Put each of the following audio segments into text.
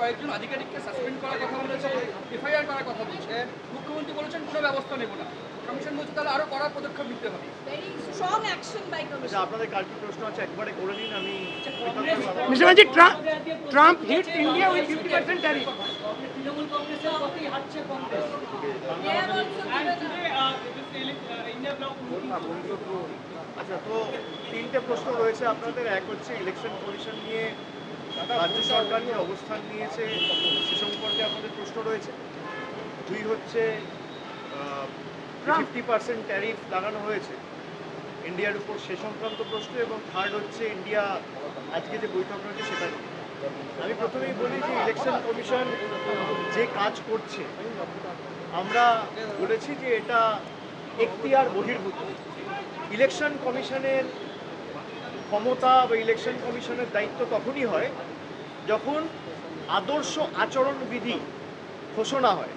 কয়েকজন আধিকারিককে সাসপেন্ড করার কথা বলেছে এফআইআর করার কথা বলছে। মুখ্যমন্ত্রী বলেছেন কোনো ব্যবস্থা নেব না। কমিশন বলছে তাহলে কড়া পদক্ষেপ নিতে হবে। আচ্ছা আপনাদের কালকে প্রশ্ন আছে? একবারে করে নিন আমি Mr. Manji, Trump, Trump hit India 50% tariff. Trinamool কংগ্রেসের পথেই হাঁটছে Congress. They have also And given today, this ele- India bloc আচ্ছা তো তিনটে প্রশ্ন রয়েছে আপনাদের। এক হচ্ছে ইলেকশন কমিশন নিয়ে রাজ্য সরকার যে অবস্থান নিয়েছে সে সম্পর্কে আপনাদের প্রশ্ন রয়েছে? দুই হচ্ছে ফিফটি পার্সেন্ট ট্যারিফ লাগানো হয়েছে ইন্ডিয়ার উপর সে সংক্রান্ত প্রশ্ন এবং থার্ড হচ্ছে ইন্ডিয়া আজকে যে বৈঠক রয়েছে সেটা আমি প্রথমেই বলি যে ইলেকশন কমিশন যে কাজ করছে আমরা বলেছি যে এটা এখতিয়ার বহির্ভূত। ইলেকশন কমিশনের ক্ষমতা বা ইলেকশন কমিশনের দায়িত্ব তখনই হয় যখন আদর্শ আচরণবিধি ঘোষণা হয়,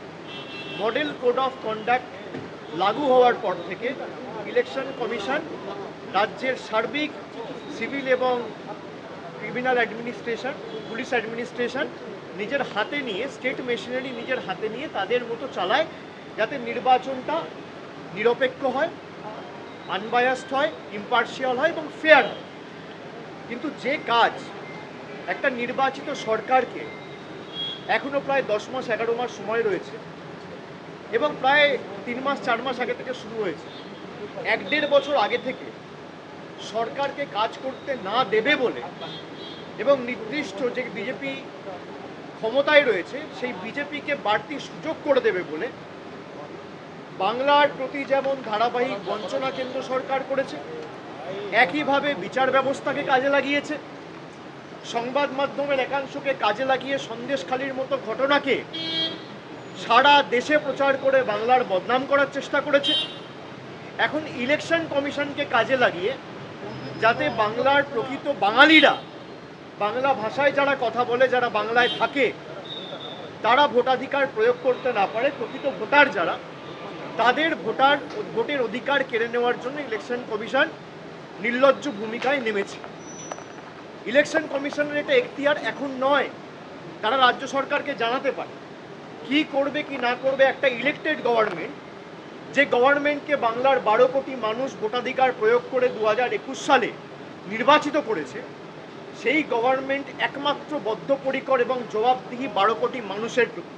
মডেল কোড অফ কন্ডাক্ট লাগু হওয়ার পর থেকে ইলেকশন কমিশন রাজ্যের সার্বিক, সিভিল এবং ক্রিমিনাল অ্যাডমিনিস্ট্রেশন, পুলিশ অ্যাডমিনিস্ট্রেশন নিজের হাতে নিয়ে, স্টেট মেশিনারি নিজের হাতে নিয়ে তাদের মতো চালায় যাতে নির্বাচনটা নিরপেক্ষ হয় আনবায়াসড হয় ইম্পার্শিয়াল হয় এবং ফেয়ার হয়। কিন্তু যে কাজ একটা নির্বাচিত সরকারকে এখনও প্রায় দশ মাস, এগারো মাস সময় রয়েছে এবং প্রায় তিন মাস, চার মাস আগে থেকে শুরু হয়েছে। এক দেড় বছর আগে থেকে সরকারকে কাজ করতে না দেবে বলে এবং নির্দিষ্ট যে বিজেপি ক্ষমতায় রয়েছে, সেই বিজেপিকে বাড়তি সুযোগ করে দেবে বলে বাংলার প্রতি যেমন ধারাবাহিক বঞ্চনা কেন্দ্র সরকার করেছে, একইভাবে বিচার ব্যবস্থাকে কাজে লাগিয়েছে। সংবাদ মাধ্যমের একাংশকে কাজে লাগিয়ে সন্দেশখালির মতো ঘটনাকে সারা দেশে প্রচার করে বাংলার বদনাম করার চেষ্টা করেছে। এখন ইলেকশন কমিশনকে কাজে লাগিয়ে যাতে বাংলার প্রকৃত বাঙালিরা বাংলা ভাষায় যারা কথা বলে, যারা বাংলায় থাকে, তারা ভোটাধিকার প্রয়োগ করতে না পারে, প্রকৃত ভোটার যারা, তাদের ভোটার, ভোটের অধিকার কেড়ে নেওয়ার জন্য ইলেকশন কমিশন নির্লজ্জ ভূমিকায় নেমেছে। ইলেকশন কমিশনের এটা এখতিয়ার এখন নয়। তারা রাজ্য সরকারকে জানাতে পারে কি করবে, কি না করবে। একটা ইলেকটেড গভর্নমেন্ট যে গভর্নমেন্টকে বাংলার বারো কোটি মানুষ ভোটাধিকার প্রয়োগ করে দু হাজার একুশ সালে নির্বাচিত করেছে, সেই গভর্নমেন্ট একমাত্র বদ্ধপরিকর এবং জবাবদিহি বারো কোটি মানুষের প্রতি।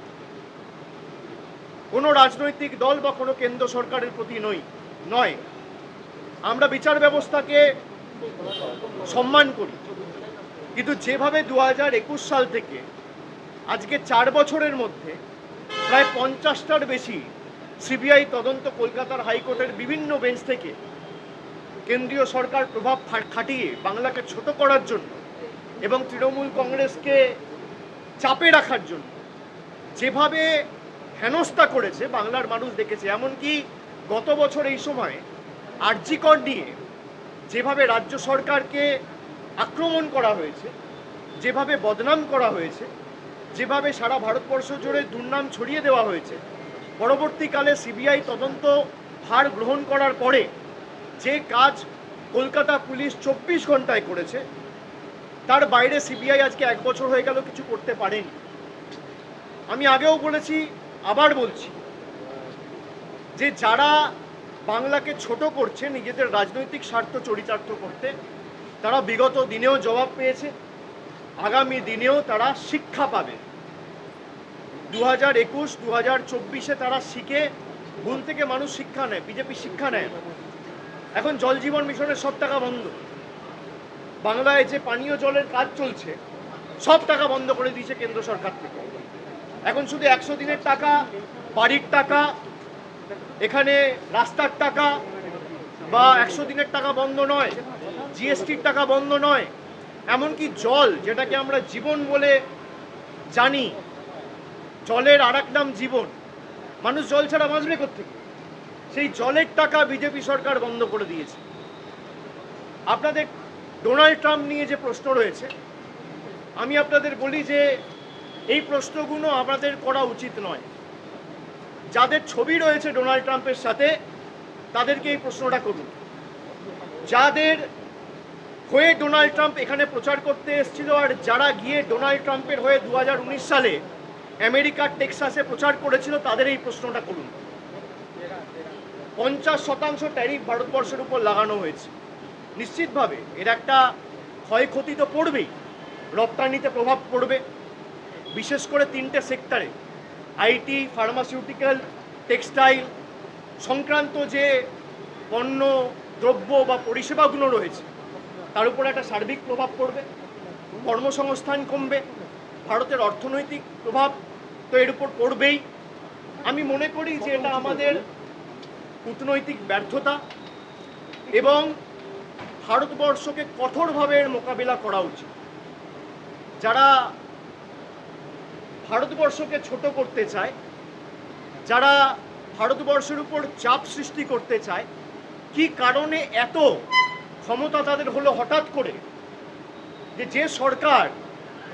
কোনো রাজনৈতিক দল বা কোনো কেন্দ্র সরকারের প্রতি নই নয়। আমরা বিচার ব্যবস্থাকে সম্মান করি। কিন্তু যেভাবে দু হাজার একুশ সাল থেকে আজকে চার বছরের মধ্যে প্রায় পঞ্চাশটার বেশি সিবিআই তদন্ত কলকাতার হাইকোর্টের বিভিন্ন বেঞ্চ থেকে কেন্দ্রীয় সরকার প্রভাব খাটিয়ে বাংলাকে ছোট করার জন্য এবং তৃণমূল কংগ্রেসকে চাপে রাখার জন্য যেভাবে হেনস্থা করেছে বাংলার মানুষ দেখেছে, এমনকি গত বছর এই সময় আর্জিকর নিয়ে যেভাবে রাজ্য সরকারকে আক্রমণ করা হয়েছে, যেভাবে বদনাম করা হয়েছে, যেভাবে সারা ভারতবর্ষ জুড়ে দুর্নাম ছড়িয়ে দেওয়া হয়েছে, পরবর্তীকালে সিবিআই তদন্ত ভার গ্রহণ করার পরে যে কাজ কলকাতা পুলিশ চব্বিশ ঘন্টায় করেছে, তার বাইরে সিবিআই আজকে এক বছর হয়ে গেল কিছু করতে পারেনি। আমি আগেও বলেছি, আবার বলছি, যে যারা বাংলাকে ছোট করছে, নিজেদের রাজনৈতিক স্বার্থ চরিতার্থ করতে তারা বিগত দিনেও জবাব পেয়েছে, আগামী দিনেও তারা শিক্ষা পাবে। দু হাজার একুশ দু হাজার চব্বিশে তারা শিখে ভুল থেকে মানুষ শিক্ষা নেয়, বিজেপি শিক্ষা নেয় এখন জল জীবন মিশনের সব টাকা বন্ধ। বাংলায় যে পানীয় জলের কাজ চলছে, সব টাকা বন্ধ করে দিয়েছে কেন্দ্র সরকার থেকে। এখন শুধু একশো দিনের টাকা, বাড়ির টাকা, এখানে রাস্তার টাকা বা একশো দিনের টাকা বন্ধ নয় জিএসটির টাকা বন্ধ নয়, এমনকি জল, যেটাকে আমরা জীবন বলে জানি, জলের আর নাম জীবন। মানুষ জল ছাড়া বাঁচবে কোথেকে সেই জলের টাকা বিজেপি সরকার বন্ধ করে দিয়েছে। আপনাদের ডোনাল্ড ট্রাম্প নিয়ে যে প্রশ্ন রয়েছে, আমি আপনাদের বলি যে, এই প্রশ্নগুলো আমাদের করা উচিত নয়। যাদের ছবি রয়েছে ডোনাল্ড ট্রাম্পের সাথে, তাদেরকে এই প্রশ্নটা করুন। যাদের হয়ে ডোনাল্ড ট্রাম্প এখানে প্রচার করতে এসেছিল, আর যারা গিয়ে ডোনাল্ড ট্রাম্পের হয়ে দু হাজার উনিশ সালে আমেরিকার টেক্সাসে প্রচার করেছিল, তাদের এই প্রশ্নটা করুন। পঞ্চাশ শতাংশ ট্যারিফ ভারতবর্ষের উপর লাগানো হয়েছে। নিশ্চিতভাবে এর একটা ক্ষয়ক্ষতি তো পড়বেই, রপ্তানিতে প্রভাব পড়বে। বিশেষ করে তিনটে সেক্টরে, আইটি, ফার্মাসিউটিক্যাল, টেক্সটাইল, সংক্রান্ত যে পণ্য, দ্রব্য বা পরিষেবাগুলো রয়েছে তার উপর একটা সার্বিক প্রভাব পড়বে, কর্মসংস্থান কমবে, ভারতের অর্থনৈতিক প্রভাব তো এর উপর পড়বেই। আমি মনে করি যে এটা আমাদের কূটনৈতিক ব্যর্থতা এবং ভারতবর্ষকে কঠোরভাবে এর মোকাবিলা করা উচিত। যারা ভারতবর্ষকে ছোট করতে চায়, যারা ভারতবর্ষের উপর চাপ সৃষ্টি করতে চায়, কি কারণে এত ক্ষমতা তাদের হলো হঠাৎ করে যে যে সরকার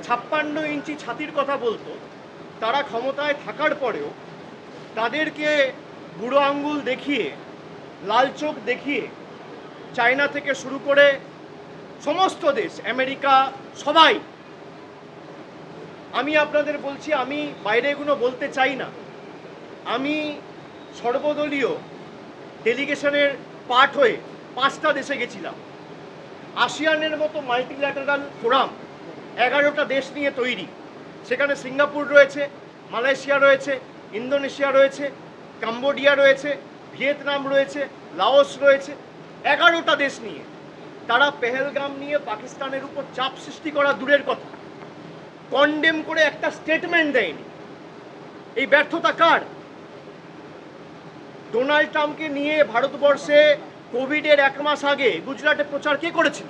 ছাপ্পান্ন ইঞ্চি ছাতির কথা বলতো, তারা ক্ষমতায় থাকার পরেও তাদেরকে বুড়ো আঙ্গুল দেখিয়ে, লাল চোখ দেখিয়ে চায়না থেকে শুরু করে সমস্ত দেশ, আমেরিকা, সবাই, আমি আপনাদের বলছি, আমি বাইরে এগুলো বলতে চাই না। আমি সর্বদলীয় ডেলিগেশনের পার্ট হয়ে পাঁচটা দেশে গেছিলাম। আসিয়ানের মতো মাল্টিল্যাটারাল ফোরাম এগারোটা দেশ নিয়ে তৈরি। সেখানে সিঙ্গাপুর রয়েছে, মালয়েশিয়া রয়েছে, ইন্দোনেশিয়া রয়েছে, কাম্বোডিয়া রয়েছে, ভিয়েতনাম রয়েছে, লাওস রয়েছে, এগারোটা দেশ নিয়ে। তারা পেহেলগাম নিয়ে পাকিস্তানের উপর চাপ সৃষ্টি করা দূরের কথা। কন্ডেম করে একটা স্টেটমেন্ট দেয়নি। এই ব্যর্থতা কার? ডোনাল্ড ট্রাম্পকে নিয়ে ভারতবর্ষে কোভিডের এক মাস আগে গুজরাটে প্রচার কে করেছিল?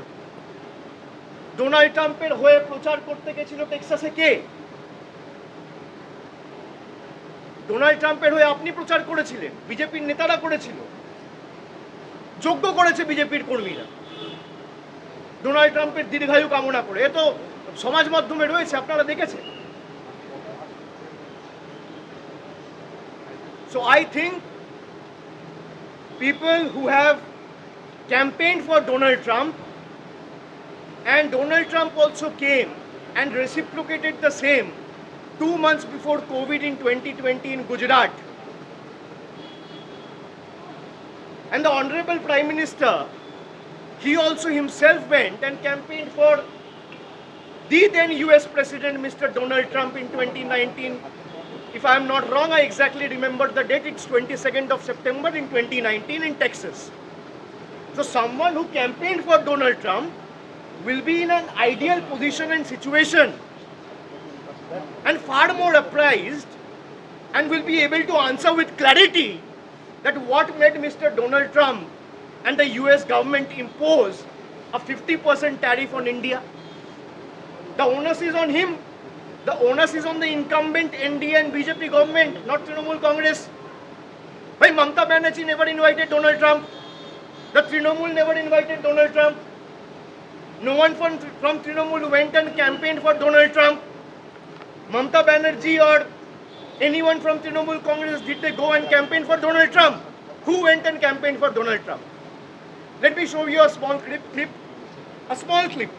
ডোনাল্ড ট্রাম্পের হয়ে প্রচার করতে গেছিল টেক্সাসে কে? ডোনাল্ড ট্রাম্পের হয়ে আপনি প্রচার করেছিলেন, বিজেপির নেতারা করেছিল, যোগ্য করেছে বিজেপির কর্মীরা। ডোনাল্ড ট্রাম্পের দীর্ঘায়ু কামনা করে, এ তো সমাজ মাধ্যমে রয়েছে, আপনারা দেখেছেন। So, I think people who have campaigned for Donald Trump and Donald Trump also came and reciprocated the same two months before COVID in 2020 in Gujarat. And the Honorable Prime Minister, he also himself went and campaigned for the then US President Mr. Donald Trump in 2019 if I am not wrong, I exactly remember the date. It's 22nd of September in 2019 in Texas. So someone who campaigned for Donald Trump will be in an ideal position and situation and far more apprised and will be able to answer with clarity that what made Mr. Donald Trump and the US government impose a 50% tariff on India. The onus is on him. The onus is on the incumbent NDA and BJP government, not Trinamool Congress. Why Mamta Banerjee never invited Donald Trump? The Trinamool never invited Donald Trump. No one from, from Trinamool went and campaigned for Donald Trump. Mamta Banerjee or anyone from Trinamool Congress, did they go and campaign for Donald Trump? Who went and campaigned for Donald Trump? Let me show you a small clip, clip, a small clip.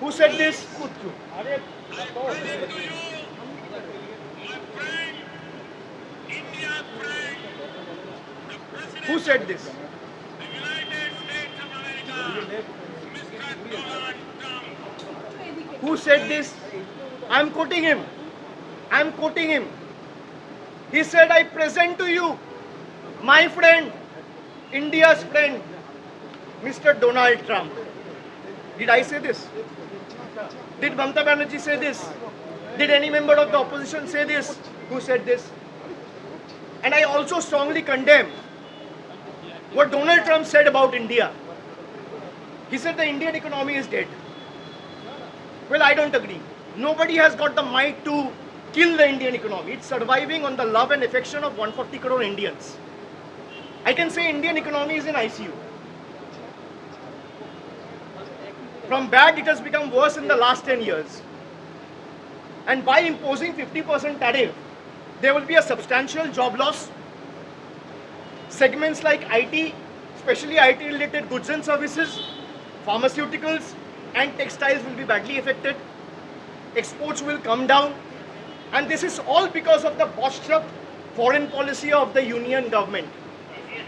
Who said this? Who said this? Who said this? I'm quoting him. I'm quoting him. He said, I present to you my friend, India's friend, Mr. Donald Trump. Did I say this? Did Mamta Banerjee say this? Did any member of the opposition say this? Who said this? And I also strongly condemn what Donald Trump said about India. He said the Indian economy is dead. Well, I don't agree. Nobody has got the might to kill the Indian economy. It's surviving on the love and affection of 140 crore Indians. I can say Indian economy is in ICU. From bad, it has become worse in the last 10 years. And by imposing 50% tariff, there will be a substantial job loss. Segments like IT, especially IT related goods and services, pharmaceuticals, and textiles will be badly affected. Exports will come down. And this is all because of the botched up foreign policy of the union government.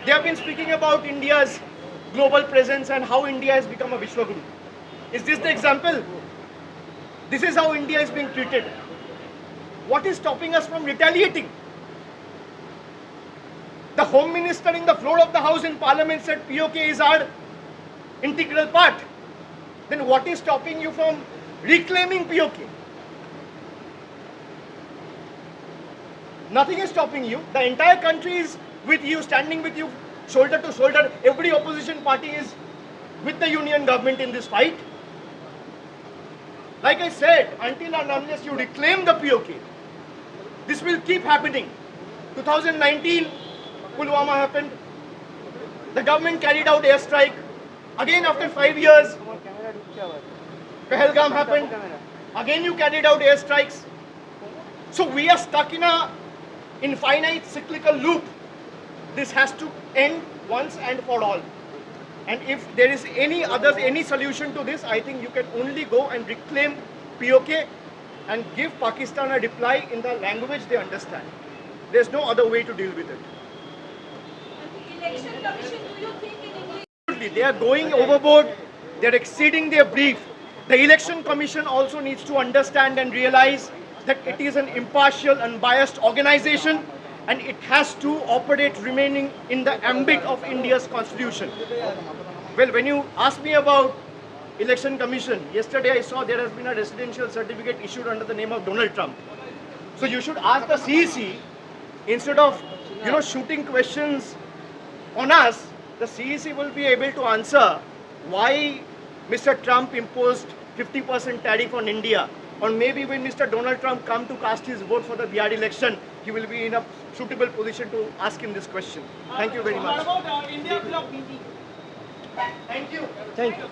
They have been speaking about India's global presence and how India has become a Vishwaguru. Is this the example? This is how India is being treated. What is stopping us from retaliating? The Home Minister in the floor of the House in Parliament said POK is our integral part. Then what is stopping you from reclaiming POK? Nothing is stopping you. The entire country is with you, standing with you, shoulder to shoulder. Every opposition party is with the union government in this fight. Like I said, until and unless you reclaim the POK, this will keep happening. 2019, Pulwama happened. The government carried out airstrike. Again, after five years, Pahalgam happened. Again, you carried out airstrikes. So we are stuck in a infinite cyclical loop. This has to end once and for all. And if there is any other any solution to this, I think you can only go and reclaim POK and give Pakistan a reply in the language they understand. There's no other way to deal with it. And the election commission, do you think in India? Absolutely. They are going overboard. They're exceeding their brief. The election commission also needs to understand and realize that it is an impartial, unbiased organization and it has to operate remaining in the ambit of India's constitution. Well, when you ask me about election commission, yesterday I saw there has been a residential certificate issued under the name of Donald Trump. So you should ask the CEC instead of you know shooting questions on us, the CEC will be able to answer why Mr. Trump imposed 50% tariff on India. Or maybe when Mr. Donald Trump come to cast his vote for the Bihar election, he will be in a suitable position to ask him this question. Thank you very What much. about uh, India block meeting? Thank you. Thank you.